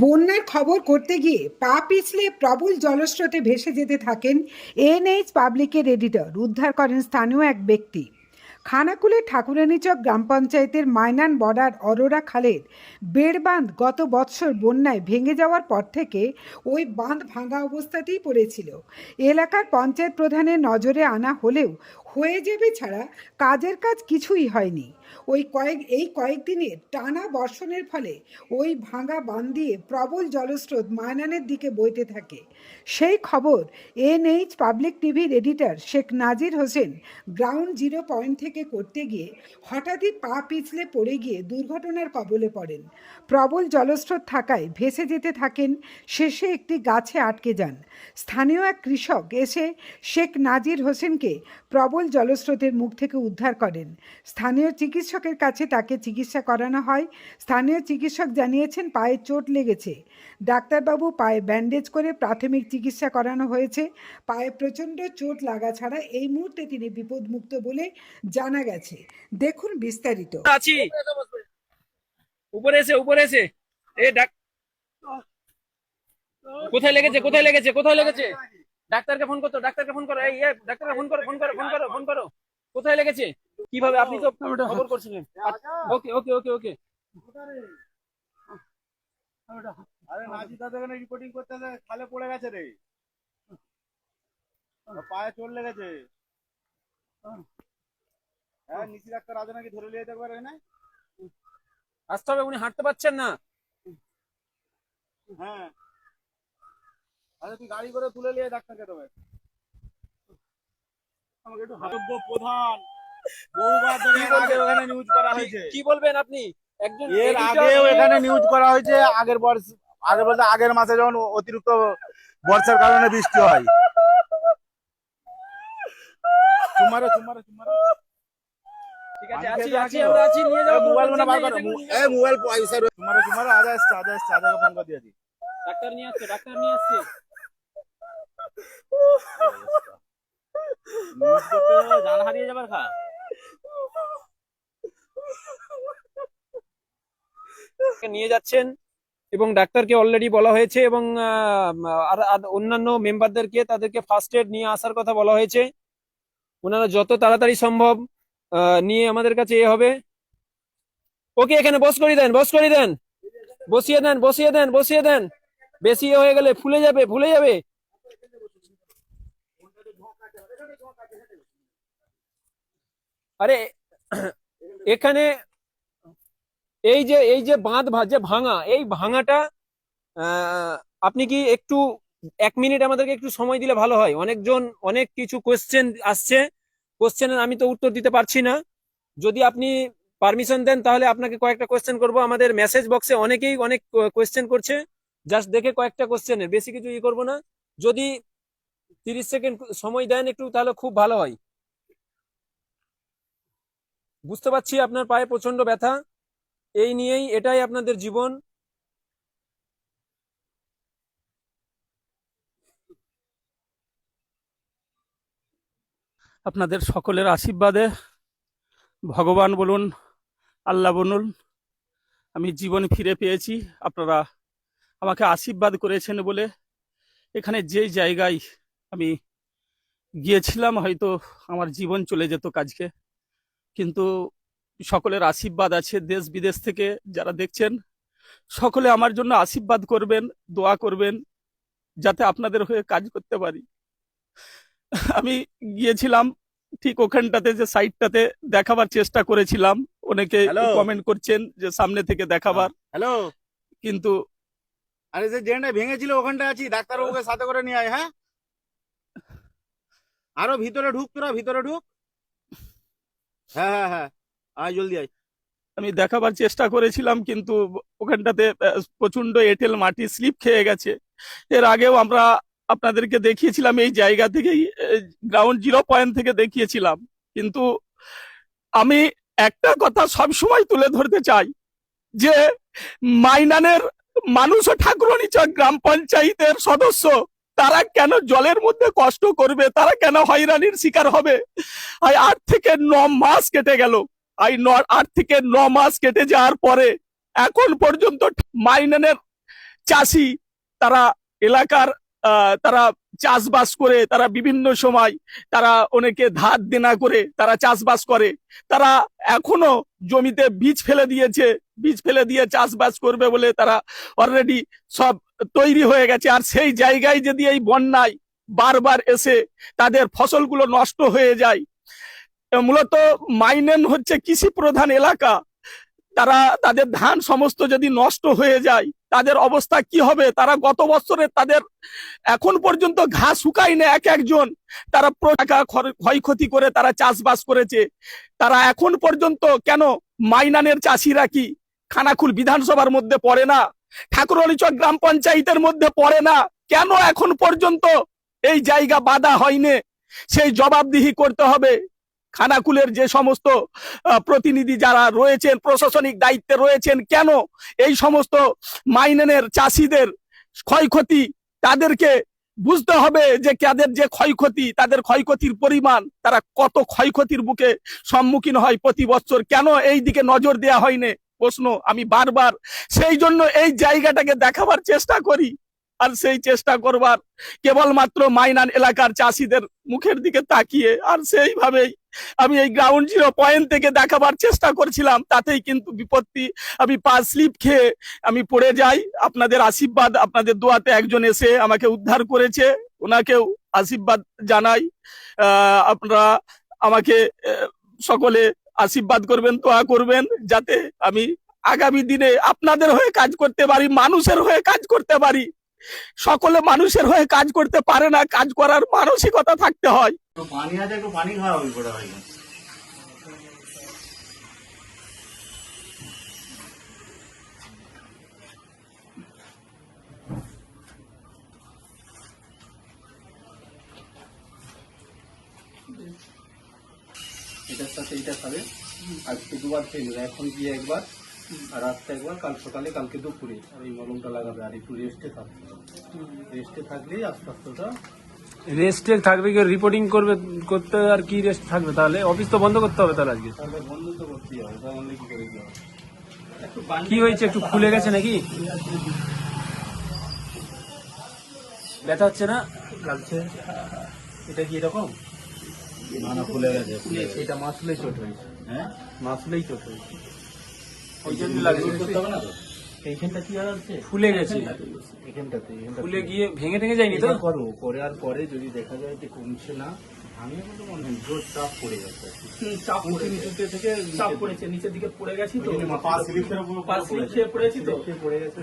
বন্যার খবর করতে গিয়ে পা পিছলে প্রবল জলস্রোতে ভেসে যেতে থাকেন এনএইচ পাবলিকের এডিটর। উদ্ধার করেন স্থানীয় এক ব্যক্তি। খানাকুলের ঠাকুরানীচক গ্রাম পঞ্চায়েতের মাইনান বর্ডার অরোরা খালের বেড়বাঁধ গত বৎসর বন্যায় ভেঙে যাওয়ার পর থেকে ওই বাঁধ ভাঙা অবস্থাতেই পড়েছিল। এলাকার পঞ্চায়েত প্রধানের নজরে আনা হলেও হয়ে যাবে ছাড়া কাজের কাজ কিছুই হয়নি। ওই কয়েক, এই কয়েকদিনের টানা বর্ষণের ফলে ওই ভাঙা বাঁধ দিয়ে প্রবল জলস্রোত মায়নানের দিকে বইতে থাকে। সেই খবর এনএইচ পাবলিক টিভির editor Sheikh Nazir Hossain ground zero point থেকে করতে গিয়ে হঠাৎই পা পিছলে পড়ে গিয়ে দুর্ঘটনার কবলে পড়েন। প্রবল জলস্রোত থাকায় ভেসে যেতে থাকেন, শেষে একটি গাছে আটকে যান। স্থানীয় এক কৃষক এসে শেখ নাজির হোসেনকে প্রবল জলস্রোতের মুখ থেকে উদ্ধার করেন। স্থানীয় চিকিৎসকের কাছে তাকে চিকিৎসা করানো হয়। স্থানীয় চিকিৎসক জানিয়েছেন, পায়ে চোট লেগেছে। ডাক্তারবাবু পায়ে ব্যান্ডেজ করে প্রাথমিক চিকিৎসা করানো হয়েছে। পায়ে প্রচণ্ড চোট লাগা ছাড়া এই মুহূর্তে তিনি বিপদমুক্ত বলে জানা গেছে। দেখুন বিস্তারিত। আছি। উপরে এসে উপরে এসে। এ ডাক কোথায় লেগেছে কোথায় লেগেছে কোথায় লেগেছে? ডাক্তারকে ফোন করতো ডাক্তারকে ফোন করো এই ডাক্তারকে ফোন করো ফোন করো ফোন করো ফোন করো। কোথায় লেগেছে? কীভাবে? আপনি তো খবর করছিলেন। ওকে ওকে ওকে ওকে। আরে নাজি দাদা এখানে রিপোর্টিং করতে আছে খালে পড়ে গেছে রে। পায়ে চোট লেগেছে। হ্যাঁ নিচি ডাক্তার আজ নাকি ধরে নিয়ে যেতে পারে না আসতে হবে উনি হাঁটতে পারছেন না। হ্যাঁ। আরে তুই গাড়ি করে তুলে নিয়ে ডাক্তারকে দেবে আমাকে একটু হাতব্য প্রধান বহুবার ধরে আগে ওখানে নিউজ করা হয়েছে। কি বলবেন আপনি? একজন এর আগেও এখানে নিউজ করা হয়েছে আগের বর্ষ আগের বলতে আগের মাসে যখন অতিরিক্ত বর্ষার কারণে বৃষ্টি হয়। চুমারো চুমারো চুমারো ঠিক আছে আছি আছি আমরা আছি নিয়ে যাও মোবাইল বার করো। এটাকে নিয়ে যাও। এই মোবাইল পয়সা চুমারো চুমারো আজ আসছে আজ আসছে আজ ফোন করে দিয়েছি। ডাক্তার নিয়ে আসছে ডাক্তার নিয়ে আসছে। নিয়ে যাচ্ছেন এবং ডাক্তারকে অলরেডি বলা হয়েছে এবং অন্যান্য মেম্বারদেরকে তাদেরকে ফার্স্ট এড নিয়ে আসার কথা বলা হয়েছে। ওনারা যত তাড়াতাড়ি সম্ভব নিয়ে আমাদের কাছে এ হবে। ওকে, এখানে বস করে দেন, বস করে দেন। বসিয়ে দেন বসিয়ে দেন বসিয়ে দেন। বেশি হয়ে গেলে ফুলে যাবে ফুলে যাবে। আরে, এখানে এই যে এই যে বাঁধ যে ভাঙা, এই ভাঙাটা আপনি কি একটু, এক মিনিট আমাদেরকে একটু সময় দিলে ভালো হয়? অনেকজন, অনেক কিছু কোয়েশ্চেন আসছে। কোশ্চেনের আমি তো উত্তর দিতে পারছি না। যদি আপনি পারমিশন দেন, তাহলে আপনাকে কয়েকটা কোয়েশ্চেন করব। আমাদের মেসেজ বক্সে অনেকেই অনেক কোয়েশ্চেন করছে। জাস্ট দেখে কয়েকটা কোশ্চেনের বেশি কিছু ই করব না। যদি তিরিশ সেকেন্ড সময় দেন একটু, তাহলে খুব ভালো হয়। বুঝতে পারছি আপনার পায়ে প্রচণ্ড ব্যথা। এই নিয়েই এটাই আপনাদের জীবন। আপনাদের সকলের আশীর্বাদে ভগবান বলুন, আল্লাহ বলুন, আমি জীবন ফিরে পেয়েছি। আপনারা আমাকে আশীর্বাদ করেছেন বলে এখানে যে জায়গায় আমি গিয়েছিলাম, হয়তো আমার জীবন চলে যেত কাজকে। কিন্তু সকলের আশীর্বাদ আছে দেশ বিদেশ থেকে যারা দেখছেন। সকলে আমার জন্য আশীর্বাদ করবেন দোয়া করবেন যাতে আপনাদের হয়ে কাজ করতে পারি। আমি গিয়েছিলাম ঠিক ওখানটাতে যে সাইডটাতে দেখাবার চেষ্টা করেছিলাম। অনেকে কমেন্ট করছেন যে সামনে থেকে দেখাবার। হ্যালো। কিন্তু আরে যে ড্রেনটা ভেঙেছিল ওখানটা আছি ডাক্তারবাবুকে সাথে করে নিয়ে আয় হ্যাঁ? আরও ভিতরে ঢুক তোরা ভিতরে ঢুক। হ্যাঁ হ্যাঁ হ্যাঁ। আয় জলদি আয়। আমি দেখাবার চেষ্টা করেছিলাম কিন্তু ওখানটাতে আহ, প্রচণ্ড এঁটেল মাটি স্লিপ খেয়ে গেছে। এর আগেও আমরা আপনাদেরকে দেখিয়েছিলাম এই জায়গা থেকেই গ্রাউন্ড জিরো পয়েন্ট থেকে দেখিয়েছিলাম। কিন্তু আমি একটা কথা সবসময় তুলে ধরতে চাই যে মাইনানের মানুষ ও ঠাকুরনিচক গ্রাম পঞ্চায়েতের সদস্য তারা কেন জলের মধ্যে কষ্ট করবে? তারা কেন হয়রানির শিকার হবে? আই আট থেকে ন মাস কেটে গেল। আই ন- আট থেকে ন মাস কেটে যাওয়ার পরে এখন পর্যন্ত মাইনানের চাষি, তারা এলাকার তারা চাষবাস করে, তারা বিভিন্ন সময় তারা অনেকে ধার দেনা করে, তারা চাষবাস করে। তারা এখনও জমিতে বীজ ফেলে দিয়েছে। বীজ ফেলে দিয়ে চাষবাস করবে বলে তারা অলরেডি সব তৈরি হয়ে গেছে। আর সেই জায়গায় যদি এই বন্যায় বারবার এসে তাদের ফসলগুলো নষ্ট হয়ে যায় মূলত মাইনেন হচ্ছে কৃষি প্রধান এলাকা। তারা, তাদের ধান সমস্ত যদি নষ্ট হয়ে যায়, তাদের অবস্থা কি হবে? তারা গত বছরে তাদের এখন পর্যন্ত ঘাস শুকায় না এক একজন। তারা টাকা ক্ষয়ক্ষতি করে তারা চাষবাস করেছে। তারা এখন পর্যন্ত কেন মাইনানের চাষিরা কি খানাকুল বিধানসভার মধ্যে পড়ে না? ঠাকুরলিচক গ্রাম পঞ্চায়েতের মধ্যে পড়ে না। কেন এখন পর্যন্ত এই জায়গা বাধা হয়নি? সেই জবাবদিহি করতে হবে। খানাকুলের যে সমস্ত প্রতিনিধি যারা রয়েছেন, প্রশাসনিক দায়িত্বে রয়েছেন, কেন এই সমস্ত মাইনেনের চাষিদের ক্ষয়ক্ষতি তাদেরকে বুঝতে হবে যে তাদের যে ক্ষয়ক্ষতি, তাদের ক্ষয়ক্ষতির পরিমাণ, তারা কত ক্ষয়ক্ষতির বুকে সম্মুখীন হয় প্রতি বছর। কেন এই দিকে নজর দেওয়া হয়নি? প্রশ্ন আমি বারবার, সেই জন্য এই জায়গাটাকে দেখাবার চেষ্টা করি আর সেই চেষ্টা করবার। কেবলমাত্র মাইনান এলাকার চাষিদের মুখের দিকে তাকিয়ে আর সেইভাবেই আমি এই গ্রাউন্ড জিরো পয়েন্ট থেকে দেখাবার চেষ্টা করছিলাম, তাতেই কিন্তু বিপত্তি। আমি পা স্লিপ খেয়ে আমি পড়ে যাই। আপনাদের আশীর্বাদ, আপনাদের দোয়াতে একজন এসে আমাকে উদ্ধার করেছে, ওনাকেও আশীর্বাদ জানাই। আপনারা আমাকে সকলে আশীর্বাদ করবেন তোয়া করবেন, যাতে আমি আগামী দিনে আপনাদের হয়ে কাজ করতে পারি, মানুষের হয়ে কাজ করতে পারি। সকলে মানুষের হয়ে কাজ করতে পারে না, কাজ করার মানসিকতা থাকতে হয়। পানি আছে, একটু পানি খাওয়া এটার সাথে এটা খাবে। আজকে দুবার খেয়ে নেবে। এখন গিয়ে একবার আর রাত্রে একবার কাল সকালে কালকে দুপুরে। আর এই মলমটা লাগাবে আর একটু রেস্টে থাকবে। রেস্টে থাকলেই আস্তে আস্তে ওটা রেস্টে থাকবে কি? রিপোর্টিং করবে করতে আর কি রেস্ট থাকবে তাহলে? অফিস তো বন্ধ করতে হবে তাহলে আজকে? তাহলে বন্ধ তো করতেই হবে। তাহলে কি করে কি হয়েছে? একটু ফুলে গেছে নাকি? ব্যথা হচ্ছে না? লাগছে। এটা কি এরকম? না না ফুলে গেছে। এটা মাসুলেই চোট হয়েছে। হ্যাঁ? মাসুলেই চোট হয়েছে। ওই জন্য লাগছে করতে হবে না তো? এইখানটা কি আর ফুলে গেছে। এখানটাতে এখানটাতে ফুলে গিয়ে ভেঙে টেঙে যায়নি তো? করো করে আর পরে যদি দেখা যায় যে কমছে না আমি কিন্তু মনে হয় জোর চাপ পড়ে চাপ পড়ে নিচে থেকে চাপ পড়েছে নিচের দিকে পড়ে গেছি তো। পা স্লিপ খেয়ে পড়েছি তো। পড়ে গেছে।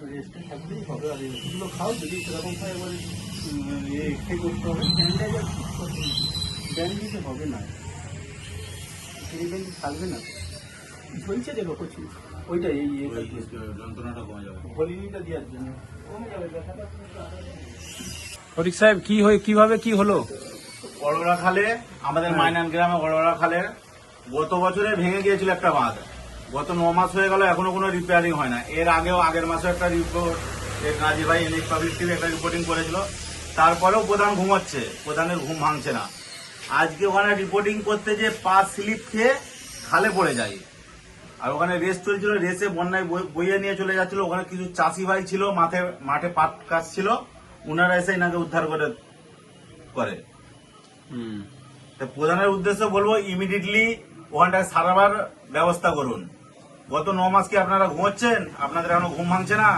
একটু রেস্টে থাকলেই হবে। আর এগুলো খাও যদি সেরকম হয় এবার এক্সরে করতে হবে। ব্যান্ডেজ ঠিক করতে হবে। ব্যান্ডেজে হবে না। এই ব্যান্ডেজ থাকবে না। তো। দেখো কচু। ওইটা এই যন্ত্রণাটা কমে যাবে। হলিটা দেওয়ার জন্য। কমে যাবে ফরিক সাহেব কি হয়ে কীভাবে কি হলো? বড়রা খালে আমাদের মাইনান গ্রামে বড়রা খালে গত বছরে ভেঙে গিয়েছিল একটা বাঁধ। গত ন মাস হয়ে গেল এখনও কোনো রিপেয়ারিং হয় না। এর আগেও আগের মাসে একটা রিপোর্ট গাজী ভাই এনএস পাবলিক টিভি একটা রিপোর্টিং করেছিল। তারপরেও প্রধান ঘুমাচ্ছে প্রধানের ঘুম ভাঙছে না। আজকে ওখানে রিপোর্টিং করতে যে পা স্লিপ খেয়ে খালে পড়ে যায়। আর ওখানে রেস চলছিল রেসে বন্যায় বই- বইয়ে নিয়ে চলে যাচ্ছিল। ওখানে কিছু চাষি ভাই ছিল মাঠে মাঠে পাট কাটছিল ওনারা এসে এনাকে উদ্ধার করে করে। তা প্রধানের উদ্দেশ্য বলব ইমিডিয়েটলি ওখানটায় সারাবার ব্যবস্থা করুন। গত ন মাস কি আপনারা ঘুমোচ্ছেন? আপনাদের এখনও ঘুম ভাঙছে না?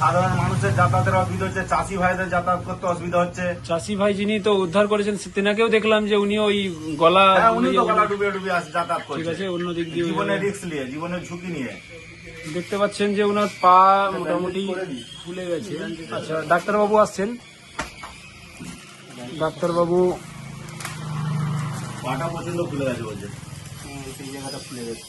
সাধারণ মানুষের যাতায়াতের অসুবিধা হচ্ছে চাষি ভাইদের যাতায়াত করতে অসুবিধা হচ্ছে। চাষি ভাই যিনি তো উদ্ধার করেছেন তেনাকেও দেখলাম যে উনি ওই গলা হ্যাঁ উনি তো গলা ডুবিয়ে আসে যাতায়াত ঠিক আছে অন্য দিক দিয়ে জীবনের রিস্ক নিয়ে জীবনের ঝুঁকি নিয়ে। দেখতে পাচ্ছেন যে ওনার পা মোটামুটি ফুলে গেছে। আচ্ছা ডাক্তারবাবু আসছেন? ডাক্তারবাবু পাটা প্রচণ্ড খুলে গেছে বলছে। সেই জায়গাটা ফুলে গেছে।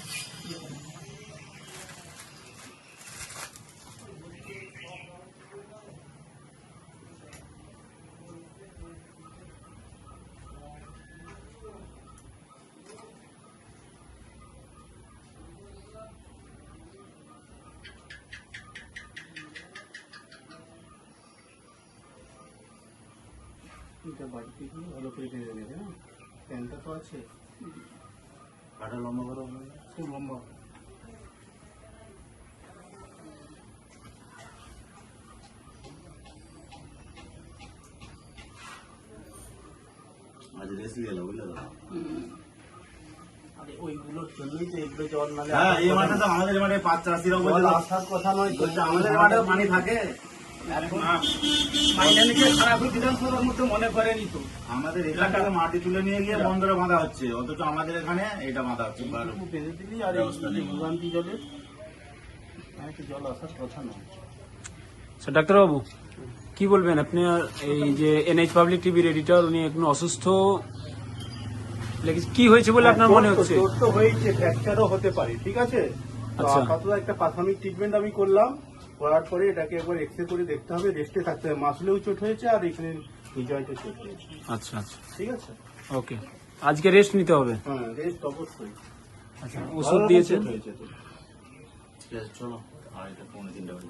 এটা বাড়িতে ভালো করে হ্যাঁ? তো আছে। লম্বা করো খুব লম্বা। ওইগুলোর জন্যই তো হ্যাঁ, তো আমাদের মাঠে পাঁচ চাষিরা আসার কথা নয় আমাদের মাঠে পানি থাকে। মনে আমাদের এখান থেকে মাটি তুলে নিয়ে গিয়ে বন্দরে বাঁধা হচ্ছে অথচ আমাদের এখানে এটা বাঁধা হচ্ছে। হ্যাঁ তো জল আসার কথা নয়। আচ্ছা ডাক্তারবাবু কি বলবেন? আপনি আর এই যে এনএইচ পাবলিক টিভির এডিটর উনি এখন অসুস্থ। লেগেছে- কি হয়েছে বলে আপনার মনে হচ্ছে? তোর তো হয়েছে ফ্র্যাকচারও হতে পারে ঠিক আছে? তো আচ্ছা। আপাতত একটা প্রাথমিক ট্রিটমেন্ট আমি করলাম। করার পরে এটাকে একবার এক্সরে করে দেখতে হবে রেস্টে থাকতে হবে। মাসলেও চোট হয়েছে আর এখানে জয়েন্টে চোট হয়েছে। আচ্ছা আচ্ছা। ঠিক আছে? ওকে। আজকে রেস্ট নিতে হবে? হ্যাঁ রেস্ট অবশ্যই। আচ্ছা ওষুধ দিয়েছে চোট হয়েছে তো। ঠিক আছে চলো। আড়াইটা পৌনে তিনটা বাজে।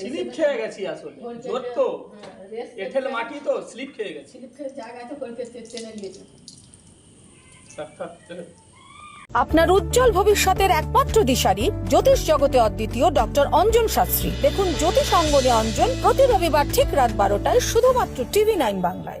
স্লিপ খেয়ে গেছি আসলে। জোর তো। এঁঠেল মাটি তো স্লিপ খেয়ে গেছি। আপনার উজ্জ্বল ভবিষ্যতের একমাত্র দিশারি জ্যোতিষ জগতে অদ্বিতীয় ডক্টর অঞ্জন শাস্ত্রী। দেখুন জ্যোতিষ অঙ্গনে অঞ্জন প্রতি রবিবার ঠিক রাত বারোটায় শুধুমাত্র টিভি নাইন বাংলায়।